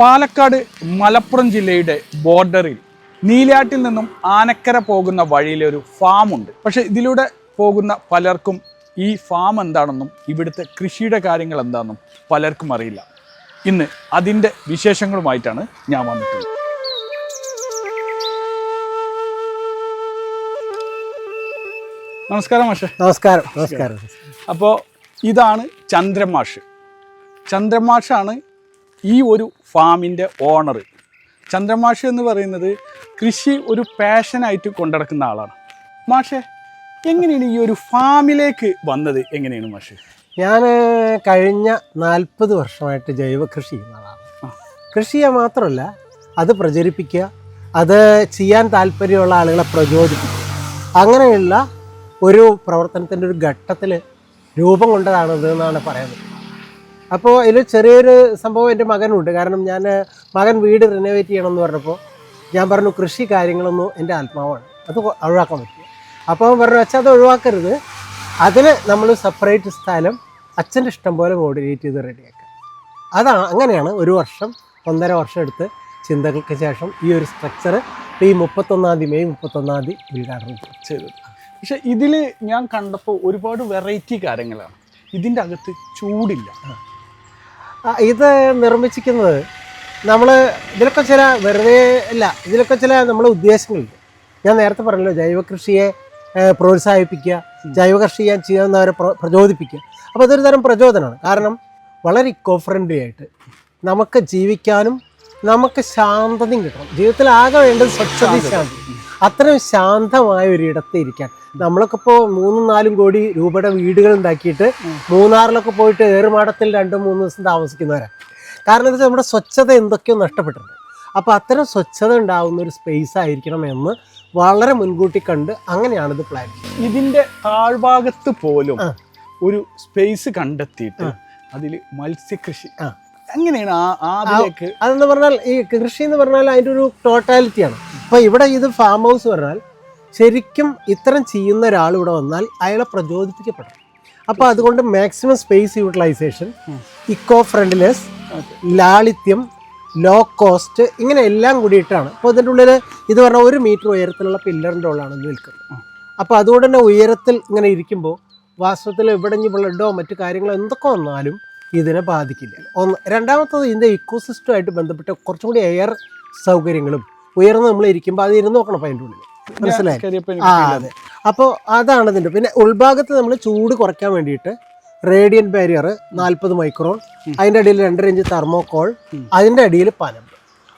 പാലക്കാട് മലപ്പുറം ജില്ലയുടെ ബോർഡറിൽ നീലാട്ടിൽ നിന്നും ആനക്കര പോകുന്ന വഴിയിലെ ഒരു ഫാം ഉണ്ട് പക്ഷെ ഇതിലൂടെ പോകുന്ന പലർക്കും ഈ ഫാം എന്താണെന്നും ഇവിടുത്തെ കൃഷിയുടെ കാര്യങ്ങൾ എന്താണെന്നും പലർക്കും അറിയില്ല. ഇന്ന് അതിന്റെ വിശേഷങ്ങളുമായിട്ടാണ് ഞാൻ വന്നിട്ടുള്ളത്. നമസ്കാരം മാഷെ. നമസ്കാരം നമസ്കാരം. അപ്പോൾ ഇതാണ് ചന്ദ്രമാഷ്. ചന്ദ്രമാഷാണ് ഈ ഒരു ഫാമിന്റെ ഓണർ ചന്ദ്രമാഷ് എന്ന് പറയുന്നത് കൃഷി ഒരു പാഷനായിട്ട് കൊണ്ടുനടക്കുന്ന ആളാണ്. മാഷെ എങ്ങനെയാണ് ഈ ഒരു ഫാമിലേക്ക് വന്നത്? എങ്ങനെയാണ് മാഷെ? ഞാൻ കഴിഞ്ഞ നാൽപ്പത് വർഷമായിട്ട് ജൈവ കൃഷി ചെയ്യുന്ന ആളാണ്. കൃഷി ചെയ്യാൻ മാത്രമല്ല അത് പ്രചരിപ്പിക്കുക അത് ചെയ്യാൻ താല്പര്യമുള്ള ആളുകളെ പ്രചോദിപ്പിക്കുക. അങ്ങനെയുള്ള ഒരു പ്രവർത്തനത്തിന്റെ ഒരു ഘട്ടത്തിൽ രൂപം കൊണ്ടതാണ് എന്നാണ് പറയുന്നത്. അപ്പോൾ ഇതിൽ ചെറിയൊരു സംഭവം എന്റെ മകനുണ്ട്. കാരണം ഞാൻ മകൻ വീട് റിനോവേറ്റ് ചെയ്യണം എന്ന് പറഞ്ഞപ്പോൾ ഞാൻ പറഞ്ഞു കൃഷി കാര്യങ്ങളൊന്നും എന്റെ ആത്മാവാണ്. അത് ഒഴിവാക്കാൻ പറ്റും അപ്പോൾ അവൻ പറഞ്ഞു അച്ഛൻ അത് ഒഴിവാക്കരുത്. അതിന് നമ്മൾ സെപ്പറേറ്റ് സ്ഥലം അച്ഛന്റെ ഇഷ്ടം പോലെ കോർഡിനേറ്റ് ചെയ്ത് റെഡിയാക്കുക അതാണ് അങ്ങനെയാണ് ഒരു വർഷം ഒന്നര വർഷം എടുത്ത് ചിന്തകൾക്ക് ശേഷം ഈ ഒരു സ്ട്രക്ചർ ഈ മുപ്പത്തൊന്നാം തീയതി മെയ് മുപ്പത്തൊന്നാം തീയതി ഉദ്ഘാടനം ചെയ്തത്. പക്ഷെ ഇതിൽ ഞാൻ കണ്ടപ്പോൾ ഒരുപാട് വെറൈറ്റി കാര്യങ്ങളാണ്. ഇതിന്റെ അകത്ത് ചൂടില്ല. ഇത് നിർമ്മിച്ചിരിക്കുന്നത് നമ്മൾ ഇതിലൊക്കെ ചില വെറുതെ അല്ല ഇതിലൊക്കെ ചില നമ്മളെ ഉദ്ദേശങ്ങളുണ്ട്. ഞാൻ നേരത്തെ പറഞ്ഞല്ലോ ജൈവ കൃഷിയെ പ്രോത്സാഹിപ്പിക്കുക ജൈവ കൃഷി ചെയ്യാൻ ചെയ്യുന്നവരെ പ്ര- പ്രചോദിപ്പിക്കുക. അപ്പോൾ അതൊരു തരം പ്രചോദനമാണ്. കാരണം വളരെ ഇക്കോ ഫ്രണ്ട്ലി ആയിട്ട് നമുക്ക് ജീവിക്കാനും നമുക്ക് ശാന്തതയും കിട്ടണം. ജീവിതത്തിൽ ആകെ വേണ്ടത് സ്വച്ഛതയും ശാന്തി അത്രയും ശാന്തമായ ഒരു ഇടത്ത് ഇരിക്കാൻ. നമ്മളൊക്കെ ഇപ്പോൾ മൂന്നും നാലും കോടി രൂപയുടെ വീടുകൾ ഉണ്ടാക്കിയിട്ട് മൂന്നാറിലൊക്കെ പോയിട്ട് ഏറുമാടത്തിൽ രണ്ടും മൂന്ന് ദിവസം താമസിക്കുന്നവരാണ് കാരണം എന്താ വെച്ചാൽ നമ്മുടെ സ്വച്ഛത എന്തൊക്കെയോ നഷ്ടപ്പെട്ടിട്ടുണ്ട്. അപ്പോൾ അത്തരം സ്വച്ഛത ഉണ്ടാവുന്ന ഒരു സ്പേസ് ആയിരിക്കണം എന്ന് വളരെ മുൻകൂട്ടി കണ്ട് അങ്ങനെയാണ് ഇത് പ്ലാൻ ഇതിന്റെ ഇതിന്റെ താഴ്ഭാഗത്ത് പോലും ഒരു സ്പേസ് കണ്ടെത്തിയിട്ട് അതിൽ മത്സ്യകൃഷി. ആ. എങ്ങനെയാണ് ആ അതിലേക്ക് അതെന്ന് പറഞ്ഞാൽ ഈ കൃഷി എന്ന് പറഞ്ഞാൽ അതിന്റെ ഒരു ടോട്ടാലിറ്റിയാണ് അപ്പോൾ ഇവിടെ ഇത് ഫാം ഹൗസ് പറഞ്ഞാൽ ശരിക്കും ഇത്തരം ചെയ്യുന്ന ഒരാൾ ഇവിടെ വന്നാൽ അയാളെ പ്രചോദിപ്പിക്കപ്പെടും. അപ്പോൾ അതുകൊണ്ട് maximum space utilisation eco friendliness ലാളിത്യം ലോ കോസ്റ്റ് ഇങ്ങനെ എല്ലാം കൂടിയിട്ടാണ്. അപ്പോൾ ഇതിന്റെ ഉള്ളിൽ ഇത് പറഞ്ഞാൽ ഒരു മീറ്റർ ഉയരത്തിലുള്ള പില്ലറിന്റെ ഉള്ളാണ് ഇത് നിൽക്കുന്നത്. അപ്പോൾ അതുകൊണ്ട് തന്നെ ഉയരത്തിൽ ഇങ്ങനെ ഇരിക്കുമ്പോൾ വാസ്തവത്തിൽ ഇവിടെ ഇനി ബ്ലഡോ മറ്റു കാര്യങ്ങളോ എന്തൊക്കെ വന്നാലും ഇതിനെ ബാധിക്കില്ല. ഒന്ന് രണ്ടാമത്തത് ഇതിന്റെ ഇക്കോസിസ്റ്റമായിട്ട് ബന്ധപ്പെട്ട കുറച്ചും കൂടി എയർ സൗകര്യങ്ങളും ഉയർന്ന് നമ്മൾ ഇരിക്കുമ്പോൾ അത് ഇരുന്ന് നോക്കണം അപ്പം അതിന്റെ ഉള്ളിൽ മനസ്സിലായി ആ അതെ. അപ്പോൾ അതാണ് ഇതിന്റെ പിന്നെ ഉൾഭാഗത്ത് നമ്മൾ ചൂട് കുറയ്ക്കാൻ വേണ്ടിയിട്ട് റേഡിയൻ ബാരിയർ നാൽപ്പത് മൈക്രോൺ അതിന്റെ അടിയിൽ രണ്ടര ഇഞ്ച് തെർമോകോൾ അതിന്റെ അടിയിൽ പനം.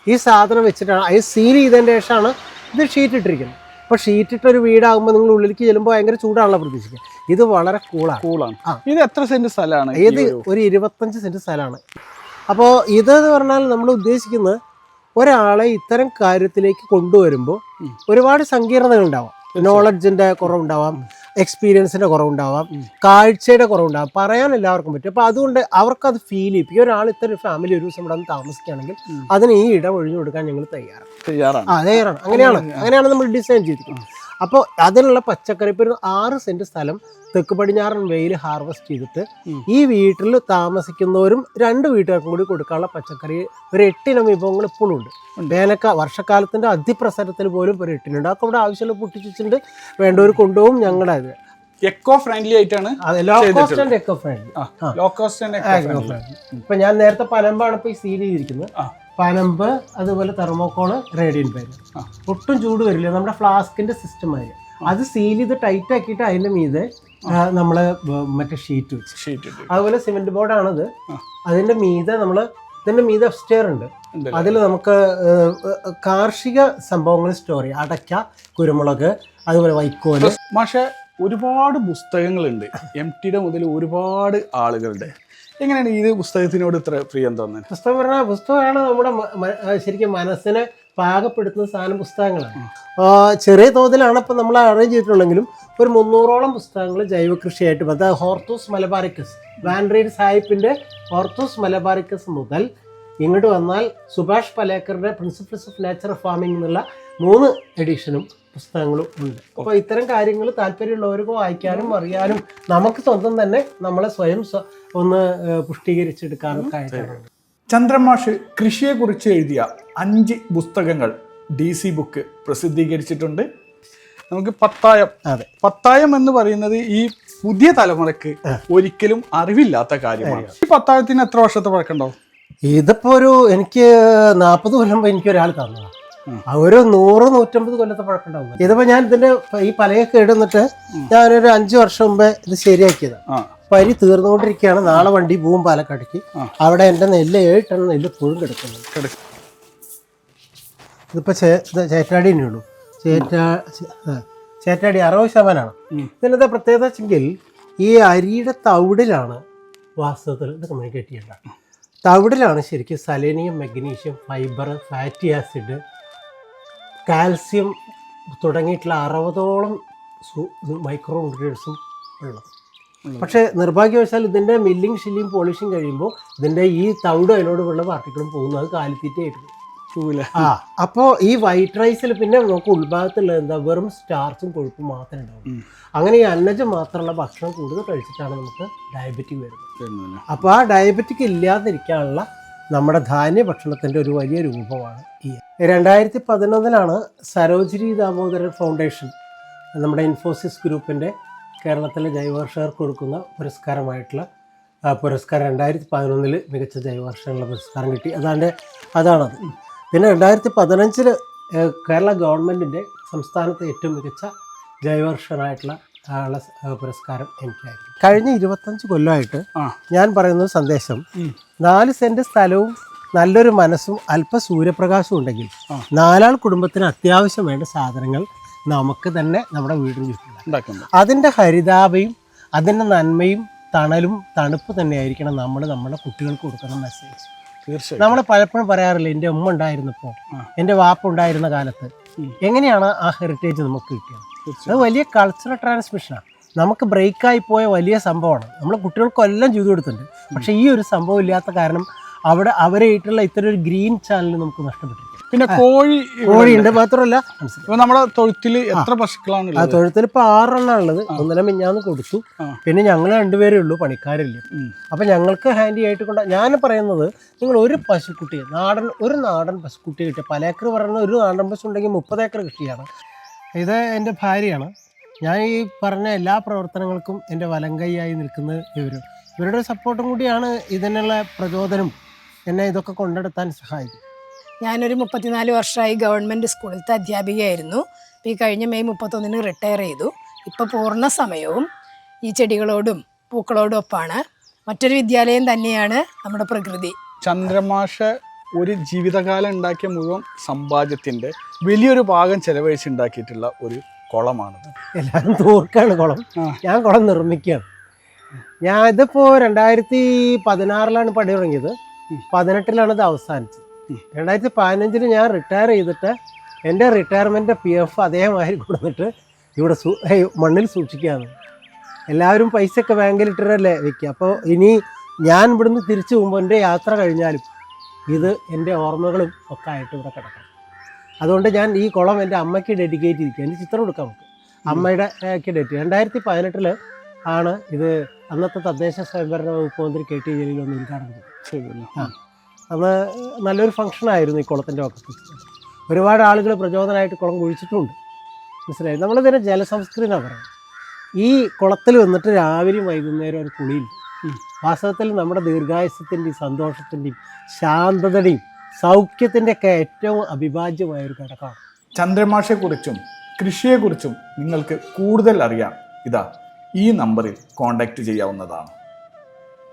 ഈ സാധനം വെച്ചിട്ടാണ് അത് സീൽ ചെയ്തതിന്റെ ശേഷമാണ് ഇത് ഷീറ്റ് ഇട്ടിരിക്കുന്നത്. അപ്പോൾ ഷീറ്റ് ഇട്ട ഒരു വീടാകുമ്പോൾ നിങ്ങൾ ഉള്ളിലേക്ക് ചെല്ലുമ്പോൾ ഭയങ്കര ചൂടാണല്ലോ പ്രതീക്ഷിക്കുക. ഇത് വളരെ കൂളാണ്. കൂളാണ്. ഇത് എത്ര സെന്റ് സ്ഥലമാണ് ഇത് ഒരു ഇരുപത്തഞ്ച് സെന്റ് സ്ഥലമാണ്. അപ്പോൾ ഇതെന്ന് പറഞ്ഞാൽ നമ്മൾ ഉദ്ദേശിക്കുന്നത് ഒരാളെ ഇത്തരം കാര്യത്തിലേക്ക് കൊണ്ടുവരുമ്പോൾ ഒരുപാട് സങ്കീർണതകൾ ഉണ്ടാവാം. നോളജിന്റെ കുറവുണ്ടാവാം എക്സ്പീരിയൻസിന്റെ കുറവുണ്ടാവാം കാഴ്ചയുടെ കുറവുണ്ടാവാം. പറയാൻ എല്ലാവർക്കും പറ്റും. അപ്പോൾ അതുകൊണ്ട് അവർക്കത് ഫീൽ ചെയ്യും ഈ ഒരാൾ ഇത്തരം ഫാമിലി ഒരു ദിവസം ഇവിടെ വന്ന് താമസിക്കുകയാണെങ്കിൽ അതിന് ഈ ഇടം ഒഴിഞ്ഞു കൊടുക്കാൻ ഞങ്ങൾ തയ്യാറാണ്. തയ്യാറാണ്. ആ തയ്യാറാണ്. അങ്ങനെയാണ്. അങ്ങനെയാണ്. നമ്മൾ ഡിസൈൻ ചെയ്തിരിക്കുന്നത്. അപ്പോൾ അതിനുള്ള പച്ചക്കറി ഇപ്പോൾ ഒരു ആറ് സെന്റ് സ്ഥലം തെക്ക് പടിഞ്ഞാറൻ വെയിൽ ഹാർവെസ്റ്റ് ചെയ്തിട്ട് ഈ വീട്ടിൽ താമസിക്കുന്നവരും രണ്ട് വീട്ടുകാർക്കും കൂടി കൊടുക്കാനുള്ള പച്ചക്കറി ഒരു എട്ടിനം വിഭവങ്ങൾ ഇപ്പോഴും ഉണ്ട്. വേനൽക്കാ വർഷക്കാലത്തിന്റെ അതിപ്രസരത്തിൽ പോലും ഒരു എട്ടിനുണ്ട് അതൊക്കെ ഇവിടെ ആവശ്യമുള്ള പൊട്ടിച്ചിട്ടുണ്ട് വേണ്ടവർ കൊണ്ടുപോകും ഞങ്ങളുടെ ഇത് എക്കോ ഫ്രണ്ട്ലി ആയിട്ടാണ് അത്. എക്കോ ഫ്രണ്ട്ലി ഇപ്പൊ ഞാൻ നേരത്തെ പനമ്പാണ് ഇപ്പൊ ഈ സീൽ ചെയ്തിരിക്കുന്നത്. പനമ്പ് അതുപോലെ തെർമോക്കോൾ റേഡിയൻ പേര്. ഒട്ടും ചൂട് വരില്ല. നമ്മുടെ ഫ്ലാസ്കിന്റെ സിസ്റ്റം ആയി. അത് സീൽ ചെയ്ത് ടൈറ്റ് ആക്കിയിട്ട് അതിന്റെ മീതെ നമ്മൾ നമ്മൾ മറ്റേ ഷീറ്റ് വെച്ച്. ഷീറ്റ് അതുപോലെ സിമെന്റ് ബോർഡാണത്. അതിന്റെ മീതെ നമ്മൾ ഇതിന്റെ മീതെ സ്റ്റെയർ ഉണ്ട്? അതിൽ നമുക്ക് കാർഷിക സംഭവങ്ങൾ സ്റ്റോറി അടയ്ക്ക കുരുമുളക് അതുപോലെ വൈക്കോൽ. പക്ഷേ ഒരുപാട് പുസ്തകങ്ങളുണ്ട്. എം ടിയുടെ മുതൽ ഒരുപാട് ആളുകളുടെ. എങ്ങനെയാണ് ഈ പുസ്തകത്തിനോട് ഇത്ര പ്രിയം തോന്നുന്നത് പുസ്തകം പറഞ്ഞാൽ പുസ്തകമാണ് നമ്മുടെ ശരിക്കും മനസ്സിനെ പാകപ്പെടുത്തുന്ന സാധനം പുസ്തകങ്ങളാണ്. ചെറിയ തോതിലാണ് ഇപ്പം നമ്മൾ അറേഞ്ച് ചെയ്തിട്ടുള്ളെങ്കിലും ഒരു മുന്നൂറോളം പുസ്തകങ്ങൾ ജൈവ കൃഷിയായിട്ട് ബന്ധ ഹോർത്തൂസ് മലബാറിക്കസ് വാൻഡ്രീഡ് സാഹിബിന്റെ ഹോർത്തൂസ് മലബാറിക്കസ് മുതൽ ഇങ്ങോട്ട് വന്നാൽ സുഭാഷ് പലേക്കറുടെ പ്രിൻസിപ്പിൾസ് ഓഫ് നാച്ചുറൽ ഫാമിംഗ് എന്നുള്ള മൂന്ന് എഡിഷനും പുസ്തകങ്ങളും ഉണ്ട്. അപ്പോൾ ഇത്തരം കാര്യങ്ങൾ താല്പര്യമുള്ളവർക്ക് വായിക്കാനും അറിയാനും നമുക്ക് സ്വന്തം തന്നെ നമ്മളെ സ്വയം ഒന്ന് പുഷ്ടീകരിച്ചെടുക്കാനും പുഷ്ടീകരിച്ചെടുക്കാനൊക്കെ ആയിട്ടാണ്. ചന്ദ്രമാഷ് കൃഷിയെക്കുറിച്ച് എഴുതിയ അഞ്ച് പുസ്തകങ്ങൾ ഡി സി ബുക്ക് പ്രസിദ്ധീകരിച്ചിട്ടുണ്ട്. നമുക്ക് പത്തായം. അതെ. പത്തായം എന്ന് പറയുന്നത് ഈ പുതിയ തലമുറയ്ക്ക് ഒരിക്കലും അറിവില്ലാത്ത കാര്യമാണ്. ഈ പത്തായത്തിന് എത്ര വർഷത്തെ പഴക്കമുണ്ടാവും? ഇതിപ്പോ ഒരു എനിക്ക് നാൽപ്പത് കൊല്ലം എനിക്ക് ഒരാൾ തന്നതാണ് ഒരു നൂറ് നൂറ്റമ്പത് കൊല്ലത്തെ പഴക്കമുണ്ടാവും. ഇതിപ്പോ ഞാൻ ഇതിന്റെ ഈ പലയൊക്കെ ഇടുന്നിട്ട് ഒരു അഞ്ചു വർഷം മുമ്പേ ഇത് ശരിയാക്കിയത്. പരി തീർന്നുകൊണ്ടിരിക്കുകയാണ് നാളെ വണ്ടി പോവും പാലക്കാടേക്ക് അവിടെ എന്റെ നെല്ല് ഏഴ് ടൺ നെല്ല് പുഴും കിടക്കുന്നു. ഇതിപ്പോ ചേറ്റാടി തന്നെ ഉള്ളൂ ചേറ്റാ ചേറ്റാടി അറുപത് ശതമാനമാണ് ഇതിനകത്തെ പ്രത്യേകത വെച്ചെങ്കിൽ ഈ അരിയുടെ തവിടിലാണ് വാസ്തവത്തിൽ ഇത് കമ്മ്യൂണിക്കേറ്റ് ചെയ്യേണ്ടത്. തവിടിലാണ് ശരിക്കും selenium magnesium fibre fatty acid calcium തുടങ്ങിയിട്ടുള്ള അറുപതോളം മൈക്രോ ന്യൂട്രിയൻസും ഉള്ളത്. പക്ഷേ നിർഭാഗ്യവശാൽ ഇതിന്റെ മില്ലിങ് ഷില്ലിങ് പോളിഷിങ് കഴിയുമ്പോൾ ഇതിന്റെ ഈ തവിടും അതിനോടുമുള്ള പാർട്ടിക്കളും പോകുന്നത് കാലിത്തീറ്റയായിട്ട്. ആ അപ്പോൾ ഈ വൈറ്റ് റൈസിൽ പിന്നെ നമുക്ക് ഉത്ഭാഗത്തുള്ള എന്താ? വെറും സ്റ്റാർച്ചും കൊഴുപ്പും മാത്രമേ ഉണ്ടാവുള്ളൂ. അങ്ങനെ ഈ അന്നജം മാത്രമുള്ള ഭക്ഷണം കൂടുതൽ കഴിച്ചിട്ടാണ് നമുക്ക് ഡയബറ്റിക് വരുന്നത്. അപ്പോൾ ആ ഡയബറ്റിക് ഇല്ലാതിരിക്കാനുള്ള നമ്മുടെ ധാന്യ ഭക്ഷണത്തിന്റെ ഒരു വലിയ രൂപമാണ് ഈ. രണ്ടായിരത്തി പതിനൊന്നിലാണ് സരോജിനി ദാമോദരൻ ഫൗണ്ടേഷൻ നമ്മുടെ ഇൻഫോസിസ് ഗ്രൂപ്പിന്റെ കേരളത്തിലെ ജൈവകർഷകർക്ക് കൊടുക്കുന്ന പുരസ്കാരമായിട്ടുള്ള പുരസ്കാരം രണ്ടായിരത്തി പതിനൊന്നിൽ മികച്ച ജൈവകർഷകനുള്ള പുരസ്കാരം കിട്ടി. അതാണ്ട് അതാണത് പിന്നെ രണ്ടായിരത്തി പതിനഞ്ചിൽ കേരള ഗവൺമെന്റിന്റെ സംസ്ഥാനത്തെ ഏറ്റവും മികച്ച ജൈവകർഷകനായിട്ടുള്ള ആ, പുരസ്കാരം എനിക്കായിരുന്നു കഴിഞ്ഞ ഇരുപത്തഞ്ച് കൊല്ലമായിട്ട് ഞാൻ പറയുന്ന സന്ദേശം നാല് സെന്റ് സ്ഥലവും നല്ലൊരു മനസ്സും അല്പ സൂര്യപ്രകാശവും ഉണ്ടെങ്കിൽ നാലാൾ കുടുംബത്തിന് അത്യാവശ്യം വേണ്ട സാധനങ്ങൾ നമുക്ക് തന്നെ നമ്മുടെ വീടിന് ചുറ്റും അതിന്റെ ഹരിതാപയും അതിന്റെ നന്മയും തണലും തണുപ്പ് തന്നെയായിരിക്കണം നമ്മൾ നമ്മുടെ കുട്ടികൾക്ക് കൊടുക്കുന്ന മെസ്സേജ് തീർച്ചയായും നമ്മൾ പലപ്പോഴും പറയാറില്ല എന്റെ ഉമ്മ ഉണ്ടായിരുന്നപ്പോൾ എന്റെ വാപ്പ ഉണ്ടായിരുന്ന കാലത്ത് എങ്ങനെയാണ് ആ ഹെറിറ്റേജ് നമുക്ക് കിട്ടിയത്? അത് വലിയ കൾച്ചറൽ ട്രാൻസ്മിഷനാണ് നമുക്ക് ബ്രേക്കായി പോയ വലിയ സംഭവമാണ്. നമ്മൾ കുട്ടികൾക്കെല്ലാം ചെയ്തു കൊടുത്തിട്ടുണ്ട്. പക്ഷേ ഈ ഒരു സംഭവം ഇല്ലാത്ത കാരണം അവിടെ അവരായിട്ടുള്ള ഇത്തരം ഒരു ഗ്രീൻ ചാനൽ നമുക്ക് നഷ്ടപ്പെട്ടിരിക്കും പിന്നെ കോഴി കോഴിയുണ്ട് മാത്രമല്ല നമ്മുടെ തൊഴുത്തിൽ എത്ര പശുക്കളാണ് ആ തൊഴുത്തിൽ ഇപ്പോൾ ആറെണ്ണം ഉള്ളത്. ഒന്നര മിഞ്ഞാന്ന് കൊടുത്തു. പിന്നെ ഞങ്ങൾ രണ്ടുപേരേ ഉള്ളൂ പണിക്കാരില്ല. അപ്പം ഞങ്ങൾക്ക് ഹാൻഡി ആയിട്ട് കൊണ്ട് ഞാൻ പറയുന്നത് നിങ്ങൾ ഒരു പശുക്കുട്ടിയെ നാടൻ ഒരു നാടൻ പശുക്കുട്ടി കിട്ടിയ പല ഏക്കർ പറയുന്ന ഒരു നാടൻ പശു ഉണ്ടെങ്കിൽ മുപ്പത് ഏക്കർ കൃഷിയാണ്. ഇത് എന്റെ ഭാര്യയാണ്. ഞാൻ ഈ പറഞ്ഞ എല്ലാ പ്രവർത്തനങ്ങൾക്കും എന്റെ വലങ്കൈയായി നിൽക്കുന്നത് ഇവർ ഇവരുടെ സപ്പോർട്ടും കൂടിയാണ് ഇതിനുള്ള പ്രചോദനം എന്നെ ഇതൊക്കെ കൊണ്ടെടുത്താൻ സഹായിക്കും. ഞാനൊരു മുപ്പത്തിനാല് വർഷമായി ഗവൺമെന്റ് സ്കൂളിലത്തെ അധ്യാപികയായിരുന്നു. ഇപ്പം ഈ കഴിഞ്ഞ മെയ് മുപ്പത്തൊന്നിന് റിട്ടയർ ചെയ്തു. ഇപ്പോൾ പൂർണ സമയവും ഈ ചെടികളോടും പൂക്കളോടും ഒപ്പമാണ് മറ്റൊരു വിദ്യാലയം തന്നെയാണ് നമ്മുടെ പ്രകൃതി. ചന്ദ്രമാഷ ഒരു ജീവിതകാലം ഉണ്ടാക്കിയ മുഴുവൻ സമ്പാദ്യത്തിന്റെ വലിയൊരു ഭാഗം ചെലവഴിച്ചുണ്ടാക്കിയിട്ടുള്ള ഒരു കുളമാണ് എല്ലാവരും തോർക്കാണ് കുളം. ഞാൻ കുളം നിർമ്മിക്കുകയാണ്. ഞാൻ ഇതിപ്പോൾ രണ്ടായിരത്തി പതിനാറിലാണ് പണി തുടങ്ങിയത്. പതിനെട്ടിലാണ് ഇത് അവസാനിച്ചത്. രണ്ടായിരത്തി പതിനഞ്ചിൽ ഞാൻ റിട്ടയർ ചെയ്തിട്ട് എന്റെ റിട്ടയർമെന്റ് പി എഫ് അതേമാതിരി കൊടുത്തിട്ട് ഇവിടെ സൂ മണ്ണിൽ സൂക്ഷിക്കുകയാണ്. എല്ലാവരും പൈസയൊക്കെ ബാങ്കിലിട്ടല്ലേ വെക്കുക. അപ്പോൾ ഇനി ഞാൻ ഇവിടുന്ന് തിരിച്ചു പോകുമ്പോൾ എന്റെ യാത്ര കഴിഞ്ഞാലും ഇത് എന്റെ ഓർമ്മകളും ഒക്കെ ആയിട്ട് ഇവിടെ കിടക്കണം. അതുകൊണ്ട് ഞാൻ ഈ കുളം എന്റെ അമ്മയ്ക്ക് ഡെഡിക്കേറ്റ് ചെയ്തിരിക്കുക എന്റെ ചിത്രം എടുക്കാം നമുക്ക്. അമ്മയുടെ ഡേറ്റ് രണ്ടായിരത്തി പതിനെട്ടിൽ ആണ് ഇത് അന്നത്തെ തദ്ദേശ സ്വയംഭരണ വകുപ്പ് മന്ത്രി കെ ടി ജലീൽ ഒന്ന് ഉദ്ഘാടനം ചെയ്തു. അന്ന് നല്ലൊരു ഫംഗ്ഷനായിരുന്നു ഈ കുളത്തിന്റെ ഒക്കെ ഒരുപാട് ആളുകൾ പ്രചോദനമായിട്ട് കുളം കുഴിച്ചിട്ടുമുണ്ട് മനസ്സിലായി? നമ്മളിതിനെ എന്നാണ് പറയുന്നത്. ഈ കുളത്തിൽ വന്നിട്ട് രാവിലെയും വൈകുന്നേരം ഒരു കുളിയില്ല. വാസ്തവത്തിൽ നമ്മുടെ ദീർഘായുസത്തിന്റെയും സന്തോഷത്തിന്റെയും ശാന്തതയുടെയും സൗഖ്യത്തിന്റെ ഒക്കെ ഏറ്റവും അവിഭാജ്യമായ ഒരു ഘടകമാണ്. ചന്ദ്രമാഷയെക്കുറിച്ചും കൃഷിയെക്കുറിച്ചും നിങ്ങൾക്ക് കൂടുതൽ അറിയാം. ഇതാ ഈ നമ്പറിൽ കോൺടാക്റ്റ് ചെയ്യാവുന്നതാണ്.